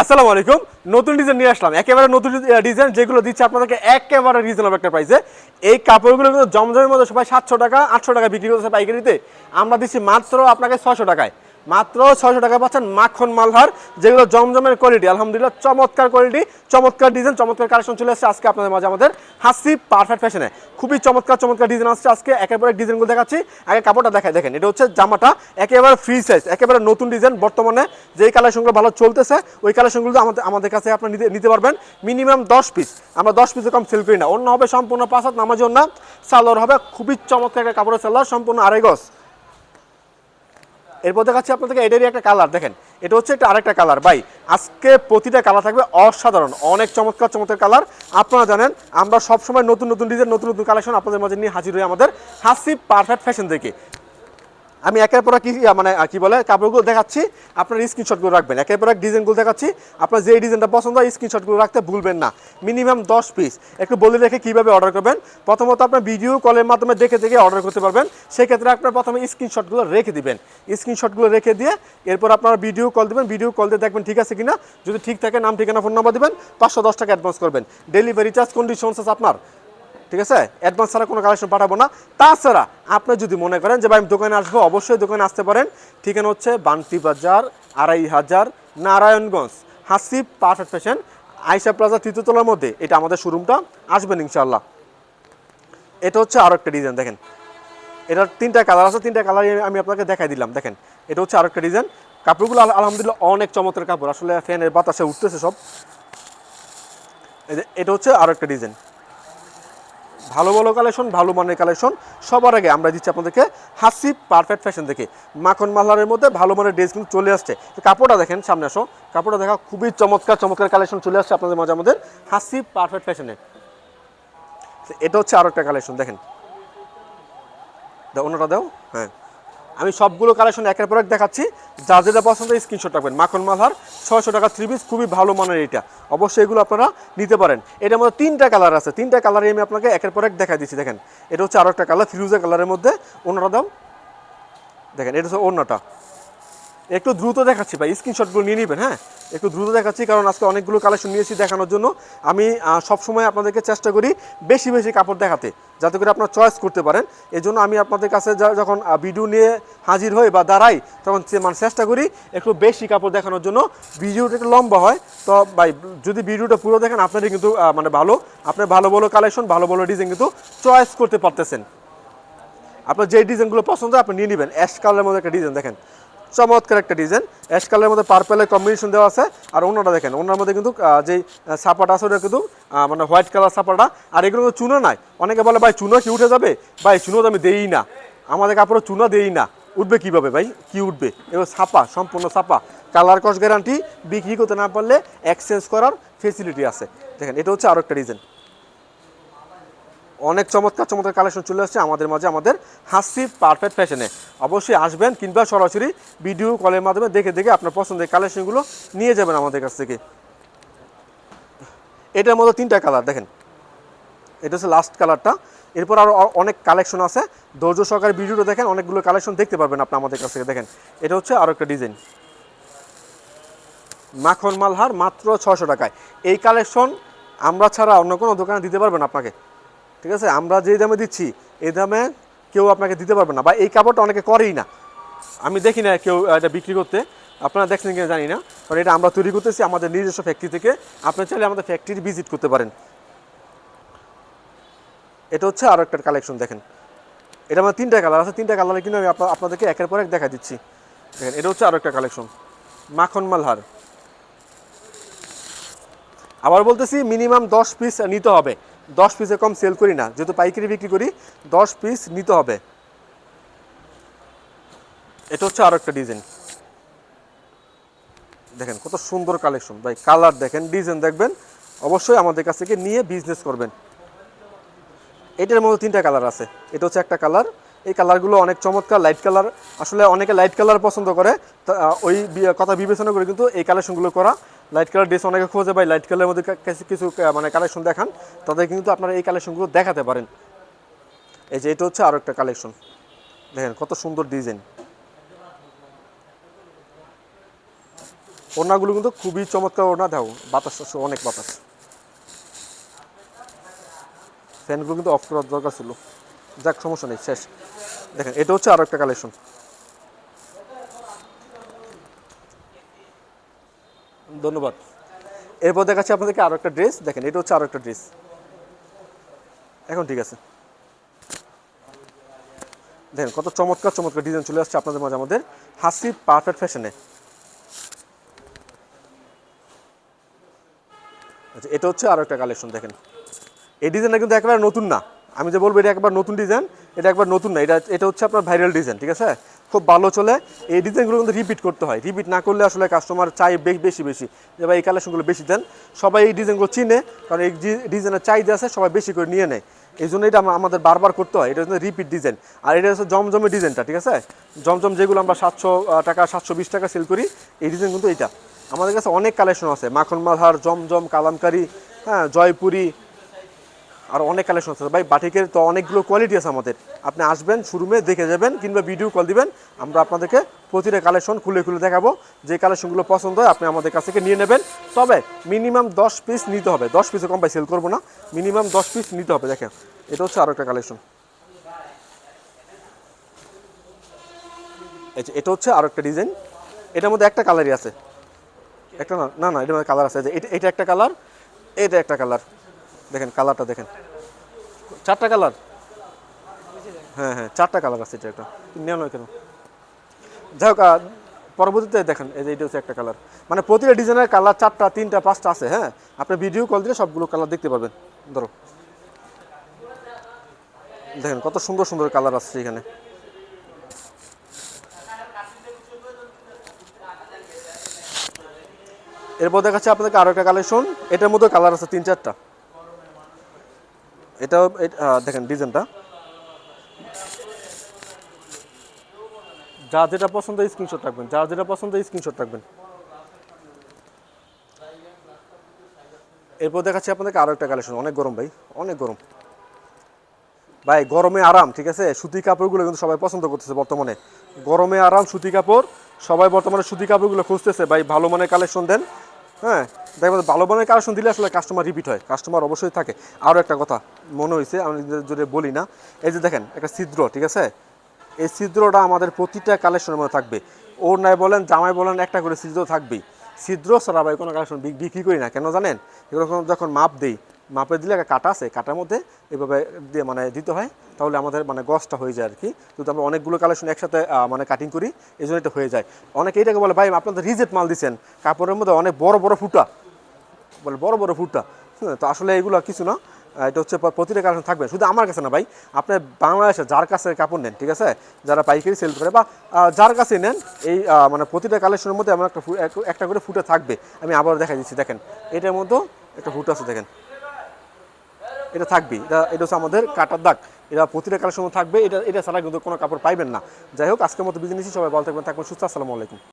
আসসালামু আলাইকুম। নতুন ডিজাইন নিয়ে আসলাম। একেবারে নতুন ডিজাইন যেগুলো দিচ্ছে আপনাদেরকে একেবারে রিজনেবল একটা প্রাইসে এই কাপড়গুলো কিন্তু জমজমের মধ্যে সবাই সাতশো টাকা, আটশো টাকা বিক্রি করতেছে পাইকারিতে। আমরা দিচ্ছি মাত্র আপনাকে ছশো টাকায়। মাত্র ছয়শো টাকা পাচ্ছেন মাখন মালহার, যেগুলো জমজমের কোয়ালিটি আলহামদুলিল্লাহ চমৎকার কোয়ালিটি চমৎকার ডিজাইন চমৎকার কালেকশন চলে আসছে আজকে আপনাদের মাঝে আমাদের হাসি পারফেক্ট ফ্যাশনে খুবই চমৎকার চমৎকার ডিজাইন আসছে আজকে, একেবারে ডিজাইনগুলো দেখাচ্ছি। আগে কাপড়টা দেখায় দেখেন, এটা হচ্ছে জামাটা, একেবারে ফ্রি সাইজ একেবারে নতুন ডিজাইন বর্তমানে যেই কালেকশনগুলো ভালো চলতেছে, ওই কালেকশনগুলো আমাদের আমাদের কাছে আপনার নিতে নিতে পারবেন। মিনিমাম দশ পিস আমরা দশ পিসে কম সেল করি না। অন্য হবে সম্পূর্ণ পাঁচ হাত নামার জন্য সালোয়ার হবে, খুবই চমৎকার একটা কাপড়ের সালোয়ার, সম্পূর্ণ আড়াই গজ। এরপর দেখাচ্ছি আপনাদেরকে এটারই একটা কালার দেখেন। এটা হচ্ছে একটা আরেকটা কালার ভাই, আজকে প্রতিটা কালার থাকবে অসাধারণ, অনেক চমৎকার চমৎকার কালার আপনারা জানেন, আমরা সবসময় নতুন নতুন ডিজাইন নতুন নতুন কালেকশন আপনাদের মাঝে নিয়ে হাজির হই আমাদের হাসি পারফেক্ট ফ্যাশন থেকে আমি একের পর কি মানে কি বলে, কাপড়গুলো দেখাচ্ছি। আপনার স্ক্রিনশটগুলো রাখবেন। একের পর এক ডিজাইনগুলো দেখাচ্ছি। আপনার যে ডিজাইনটা পছন্দ হয় স্ক্রিনশটগুলো রাখতে ভুলবেন না। মিনিমাম দশ পিস একটু বলে রেখে কীভাবে অর্ডার করবেন? প্রথমত আপনার ভিডিও কলের মাধ্যমে দেখে দেখে অর্ডার করতে পারবেন। সেক্ষেত্রে আপনার প্রথমে স্ক্রিনশটগুলো রেখে দিবেন। স্ক্রিনশটগুলো রেখে দিয়ে এরপর আপনার ভিডিও কল দিবেন। ভিডিও কল দিয়ে দেখবেন ঠিক আছে কিনা। যদি ঠিক থাকে, নাম, ঠিকানা ফোন নাম্বার দিবেন, পাঁচশো দশ টাকা অ্যাডভান্স করবেন। ডেলিভারি চার্জ কন্ডিশনস আছে আপনার। ঠিক আছে? অ্যাডভান্স ছাড়া কোনো কালেকশন পাঠাবো না। তাছাড়া আপনি যদি মনে করেন যে ভাই আমি দোকানে আসব, অবশ্যই দোকানে আসতে পারেন। ঠিকানা হচ্ছে বান্টি বাজার, আড়াই হাজার, Narayanganj. Hasib perfect fashion Aisha plaza তৃতীয়তলার মধ্যে। এটা আমাদের শোরুমটা আসবেন ইনশাল্লাহ এটা হচ্ছে আরও একটা ডিজাইন দেখেন। এটার তিনটা কালার আছে, তিনটা কালার আমি আপনাকে দেখাই দিলাম, দেখেন। এটা হচ্ছে আরও একটা ডিজাইন কাপড়গুলো আল- আলহামদুলিল্লাহ অনেক চমৎকার কাপড়। আসলে ফ্যানের বাতাসে উঠতেছে সব। এটা হচ্ছে আরও একটা ডিজাইন ভালো ভালো কালেকশন ভালো মানের কালেকশন সবার আগে আমরা দিচ্ছি আপনাদেরকে হাসি পারফেক্ট ফ্যাশন দেখে। মাখন মালারের মধ্যে ভালো মানের ড্রেস কিন্তু চলে আসছে। কাপড়টা দেখেন, সামনে আসো। কাপড়টা দেখা খুবই চমৎকার চমৎকার কালেকশন চলে আসছে আপনাদের মাঝে আমাদের হাসি পারফেক্ট ফ্যাশনে এটা হচ্ছে আরও একটা কালেকশন দেখেন অন্যটা দাও। হ্যাঁ। আমি সবগুলো কালেকশন একের পর এক দেখাচ্ছি। যা যেটা পছন্দ স্ক্রিনশট রাখবেন। মাখন মালহার ছয়শো টাকা থ্রি পিস খুবই ভালো মানের এটা। অবশ্যই এগুলো আপনারা নিতে পারেন। এটার মধ্যে তিনটা কালার আছে। তিনটা কালারই আমি আপনাকে একের পর এক দেখা দিচ্ছি। দেখেন, এটা হচ্ছে আরও একটা কালার ফিরুজা কালারের মধ্যে অন্যটা দাম দেখেন, এটা হচ্ছে অন্যটা। একটু দ্রুত দেখাচ্ছি ভাই স্ক্রিনশটগুলো নিয়ে নেবেন হ্যাঁ? একটু দ্রুত দেখাচ্ছি, কারণ আজকে অনেকগুলো কালেকশন নিয়েছি দেখানোর জন্য। আমি সবসময় আপনাদেরকে চেষ্টা করি বেশি বেশি কাপড় দেখাতে, যাতে করে আপনার চয়েস করতে পারেন। এই জন্য আমি আপনাদের কাছে যখন ভিডিও নিয়ে হাজির হই বা দাঁড়াই, তখন মানে চেষ্টা করি একটু বেশি কাপড় দেখানোর জন্য। ভিডিওটা একটু লম্বা হয়, তো ভাই, যদি ভিডিওটা পুরো দেখেন, আপনারই কিন্তু মানে ভালো, আপনার ভালো ভালো কালেকশন ভালো ভালো ডিজাইন কিন্তু চয়েস করতে পারতেছেন। আপনার যে ডিজাইনগুলো পছন্দ আপনি নিয়ে নেবেন। অ্যাশ কালারের মধ্যে একটা ডিজাইন দেখেন। চমৎকার একটা ডিজাইন অ্যাশ কালারের মধ্যে পার্পেলের কম্বিনেশন দেওয়া আছে। আর অন্যটা দেখেন, অন্যের মধ্যে কিন্তু যেই সাপাটা আছে ওটা কিন্তু মানে হোয়াইট কালার সাপাটা আর এগুলো চুনো নাই। অনেকে বলে, ভাই, চুনো কি উঠে যাবে? ভাই, চুনো তো আমি দেই না। আমাদের কাপড়ে চুনো দেই না। উঠবে কীভাবে, ভাই? কি উঠবে? এবার ছাপা, সম্পূর্ণ ছাপা। কালার কস গ্যারান্টি বিক্রি করতে না পারলে এক্সচেঞ্জ করার ফেসিলিটি আছে। দেখেন, এটা হচ্ছে আরও একটা ডিজাইন অনেক চমৎকার চমৎকার কালেকশন চলে আসছে আমাদের মাঝে, আমাদের হাসি পারফেক্ট ফ্যাশনে অবশ্যই আসবেন কিংবা সরাসরি ভিডিও কলের মাধ্যমে দেখে দেখে আপনার পছন্দের কালেকশনগুলো নিয়ে যাবেন আমাদের কাছ থেকে। এটার মধ্যে তিনটা কালার দেখেন। এটা হচ্ছে লাস্ট কালারটা এরপর আরও অনেক কালেকশন আছে। ধৈর্য সহকারে ভিডিওটা দেখেন, অনেকগুলো কালেকশন দেখতে পারবেন আপনি আমাদের কাছ থেকে। দেখেন, এটা হচ্ছে আরও একটা ডিজাইন মাখন মালহার মাত্র ছশো টাকায়। এই কালেকশন আমরা ছাড়া অন্য কোনো দোকানে দিতে পারবেন আপনাকে। ঠিক আছে? আমরা যে দামে দিচ্ছি, এই দামে কেউ আপনাকে দিতে পারবে না বা এই কাপড়টা অনেকে করেই না। আমি দেখি না কেউ এটা বিক্রি করতে। আপনারা দেখছেন কিনা জানি না কারণ এটা আমরা তৈরি করতেছি আমাদের নিজস্ব ফ্যাক্টরি থেকে। আপনি চাইলে আমাদের ফ্যাক্টরি ভিজিট করতে পারেন। এটা হচ্ছে আরও একটা কালেকশন দেখেন। এটা আমার তিনটা কালার আছে। তিনটা কালারে কিন্তু আমি আপনাদেরকে একের পর এক দেখা দিচ্ছি। দেখেন, এটা হচ্ছে আরও একটা কালেকশন মাখন মালহার। আবার বলতেছি মিনিমাম দশ পিস নিতে হবে। দশ পিসে কম সেল করি না। যেহেতু পাইকারি বিক্রি করি, দশ পিস নিতে হবে। এটা হচ্ছে আরও একটা ডিজাইন দেখেন কত সুন্দর কালেকশন ভাই কালার দেখেন ডিজাইন দেখবেন। অবশ্যই আমাদের কাছ থেকে নিয়ে বিজনেস করবেন। এটার মধ্যে তিনটা কালার আছে। এটা হচ্ছে একটা কালার এই কালারগুলো অনেক চমৎকার লাইট কালার আসলে অনেকে লাইট কালার পছন্দ করে। ওই কথা বিবেচনা করে কিন্তু এই কালেকশনগুলো করা। লাইট কালার ড্রেস অনেকে খোঁজে, ভাই লাইট কালারের মধ্যে কিছু মানে কালেকশন দেখান তাদের কিন্তু আপনারা এই কালেকশনগুলো দেখাতে পারেন। এই যে, এটা হচ্ছে আরও একটা কালেকশন দেখেন, কত সুন্দর ডিজাইন ওড়নাগুলো কিন্তু খুবই চমৎকার ওড়না, দেখো, বাতাস, অনেক বাতাস। ফ্যানগুলো কিন্তু অফ করার দরকার ছিল। যাক, সমস্যা নেই, শেষ। দেখেন, এটা হচ্ছে আরও একটা কালেকশন ধন্যবাদ। এরপর দেখাচ্ছি আপনাদেরকে আরও একটা ড্রেস দেখেন, এটা হচ্ছে আরও একটা ড্রেস এখন ঠিক আছে। দেখেন, কত চমৎকার চমৎকার ডিজাইন চলে আসছে আপনাদের মাঝে আমাদের হাসি পারফেক্ট ফ্যাশনে আচ্ছা এটা হচ্ছে আরও একটা কালেকশন দেখেন। এই ডিজাইনটা কিন্তু একেবারে নতুন না। আমি যে বলব, এটা একবার নতুন ডিজাইন এটা একবার নতুন না। এটা এটা হচ্ছে আপনার ভাইরাল ডিজাইন ঠিক আছে? খুব ভালো চলে। এই ডিজাইনগুলো কিন্তু রিপিট করতে হয়। রিপিট না করলে আসলে কাস্টমার চাই বেশি বেশি। যে ভাই এই কালেকশনগুলো বেশি দেন। সবাই এই ডিজাইনগুলো চিনে, কারণ এই ডিজাইনের চাহিদা আছে, সবাই বেশি করে নিয়ে নেয়। এই জন্য এটা আমাদের বারবার করতে হয়। এটা হচ্ছে রিপিট ডিজাইন আর এটা হচ্ছে জমজমের ডিজাইনটা, ঠিক আছে? জমজম যেগুলো আমরা সাতশো টাকা, সাতশো বিশ টাকা সেল করি, এই ডিজাইন কিন্তু এইটা। আমাদের কাছে অনেক কালেকশন আছে। মাখন মালহার, জমজম, কালামকারি হ্যাঁ জয়পুরি আর অনেক কালেকশন আছে। ভাই, বাটিকের তো অনেকগুলো কোয়ালিটি আছে আমাদের। আপনি আসবেন শোরুমে দেখে যাবেন, কিংবা ভিডিও কল দিবেন, আমরা আপনাদেরকে প্রতিটা কালেকশন খুলে খুলে দেখাবো। যে কালেকশনগুলো পছন্দ হয়, আপনি আমাদের কাছ থেকে নিয়ে নেবেন। তবে মিনিমাম দশ পিস নিতে হবে। দশ পিসে কম পাই সেল করব না। মিনিমাম দশ পিস নিতে হবে, দেখেন। এটা হচ্ছে আরও একটা কালেকশন যে, এটা হচ্ছে আরও একটা ডিজাইন এটার মধ্যে একটা কালারই আছে। একটা না না না, এটার মধ্যে কালার আছে। এটা- এটা একটা কালার এটা একটা কালার দেখেন কালারটা দেখেন। চারটা কালার? হ্যাঁ হ্যাঁ চারটা কালার আছে এটা একটা। নেওয়া নয় কেন যাই হোক পরবর্তীতে দেখেন, এই যে এটা হচ্ছে একটা কালার। মানে প্রতিটা ডিজাইনের কালার চারটা, তিনটা, পাঁচটা আছে হ্যাঁ? আপনি ভিডিও কল দিলে সবগুলো কালার দেখতে পারবেন। ধরো। দেখেন, কত সুন্দর সুন্দর কালার আসছে এখানে। এরপর দেখাচ্ছে আপনাদেরকে আরও একটা কালেকশন এটার মধ্যে কালার আছে তিন, চারটা। এটাও এট- দেখেন ডিজাইনটা। যা যেটা পছন্দ স্ক্রিনশট রাখবেন যার যেটা পছন্দ স্ক্রিনশট রাখবেন। এরপর দেখাচ্ছি আপনাদেরকে আরও একটা কালেকশন অনেক গরম ভাই, অনেক গরম। ভাই, গরমে আরাম, ঠিক আছে? সুতি কাপড়গুলো কিন্তু সবাই পছন্দ করতেছে বর্তমানে। গরমে আরাম সুতি কাপড়, সবাই বর্তমানে সুতি কাপড়গুলো খুঁজতেছে। ভাই, ভালো মানের কালেকশন দেন হ্যাঁ? দেখবেন ভালো মানের কালেকশন দিলে আসলে কাস্টমার রিপিট হয়। কাস্টমার অবশ্যই থাকে। আরও একটা কথা মনে হয়েছে আমি যদি বলি না। এই যে দেখেন, একটা ছিদ্র, ঠিক আছে? এই ছিদ্রটা আমাদের প্রতিটা কালেকশনের মধ্যে থাকবে। ওর নাই বলেন জামাই বলেন, একটা করে ছিদ্র থাকবেই। ছিদ্র ছাড়া ভাই কোনো কালেকশন বিক্রি করি না। কেন জানেন? এগুলো যখন- মাপ দেই, মাপে দিলে একটা কাটা আছে। কাটার মধ্যে এভাবে দিয়ে মানে দিতে হয়, তাহলে আমাদের মানে গছটা হয়ে যায় আর কি যদি আমরা অনেকগুলো কালেকশন একসাথে মানে কাটিং করি, এই জন্য এটা হয়ে যায়। অনেকে এটাকে বলে, ভাই আপনাদের রিজেট মাল দিচ্ছেন কাপড়ের মধ্যে অনেক বড় বড় ফুটা। বলে বড় বড় ফুটটা হ্যাঁ তো আসলে এগুলো কিছু না। এটা হচ্ছে প্রতিটা কালেকশন থাকবে। শুধু আমার কাছে না ভাই, আপনি বাংলাদেশে যার কাছে কাপড় নেন, ঠিক আছে? যারা পাইকারি সেল করে বা যার কাছে নেন, এই মানে প্রতিটা কালেকশনের মধ্যে আমার একটা একটা করে ফুটে থাকবে। আমি আবার দেখা দিচ্ছি, দেখেন। এটার মধ্যেও একটা ফুট আছে, দেখেন। এটা থাকবেই। এটা এটা হচ্ছে আমাদের কাটার দাগ। এটা প্রতিটা কালেকশন থাকবে। এটা এটা ছাড়া কিন্তু কোনো কাপড় পাইবেন না। যাই হোক, আজকের মতো বিজনেসই সবাই ভালো থাকবেন থাকবেন, সুস্থ আসসালামু আলাইকুম।